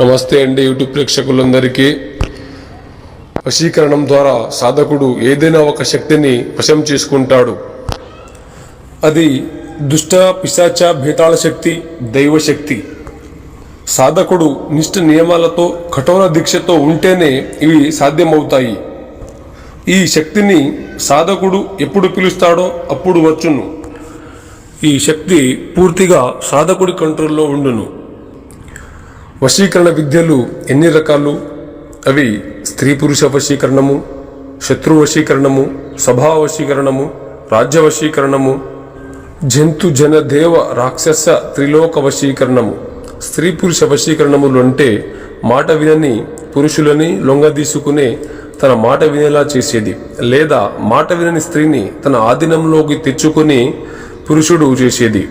నమస్తే అండి యూట్యూబ్ ప్రేక్షకులందరికీ. వశీకరణం ద్వారా సాధకుడు ఏదైనా ఒక శక్తిని వశం చేసుకుంటాడు. అది దుష్ట పిశాచ భేతాళ శక్తి దైవ శక్తి. సాధకుడు నిష్ఠ నియమాలతో కఠోర దీక్షతో ఉంటేనే ఇవి సాధ్యమవుతాయి. ఈ శక్తిని సాధకుడు ఎప్పుడు పిలుస్తాడో అప్పుడు వచ్చును. ఈ శక్తి పూర్తిగా సాధకుడి కంట్రోల్లో ఉండును. వశీకరణ విద్యలు ఎన్ని రకాలు? అవి స్త్రీ పురుష వశీకరణము శత్రు వశీకరణము సభా వశీకరణము రాజ్య వశీకరణము జంతు జన దేవ రాక్షస త్రిలోక వశీకరణము. స్త్రీ పురుష వశీకరణములు అంటే మాట వినని పురుషులని లొంగదీసుకునే తన మాట వినేలా చేసేది లేదా మాట వినని స్త్రీని తన ఆధీనంలోకి తెచ్చుకొని పురుషుడు చేసేది.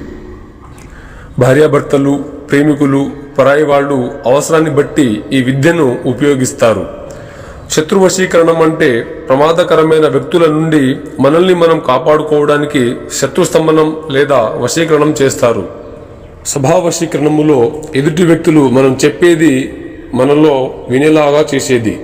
భార్యాభర్తలు ప్రేమికులు పరాయి వాళ్ళు అవసరాన్ని బట్టి ఈ విద్యను ఉపయోగిస్తారు. శత్రువశీకరణం అంటే ప్రమాదకరమైన వ్యక్తుల నుండి మనల్ని మనం కాపాడుకోవడానికి శత్రుస్తంభనం లేదా వశీకరణం చేస్తారు. స్వభావశీకరణములో ఎదుటి వ్యక్తులు మనం చెప్పేది మనలో వినేలాగా చేసేది.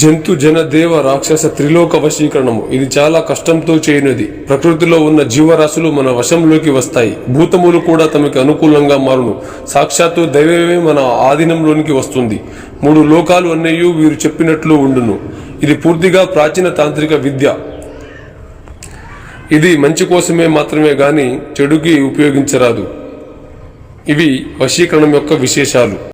జంతు జన దేవ రాక్షస త్రిలోక వశీకరణము. ఇది చాలా కష్టంతో చేయనిది. ప్రకృతిలో ఉన్న జీవరాశులు మన వశంలోకి వస్తాయి. భూతములు కూడా తమకి అనుకూలంగా మారును. సాక్షాత్తు దైవమే మన ఆధీనంలోనికి వస్తుంది. మూడు లోకాలు అన్నయ్యూ వీరు చెప్పినట్లు ఉండును. ఇది పూర్తిగా ప్రాచీన తాంత్రిక విద్య. ఇది మంచి కోసమే మాత్రమే గాని చెడుకి ఉపయోగించరాదు. ఇవి వశీకరణం యొక్క విశేషాలు.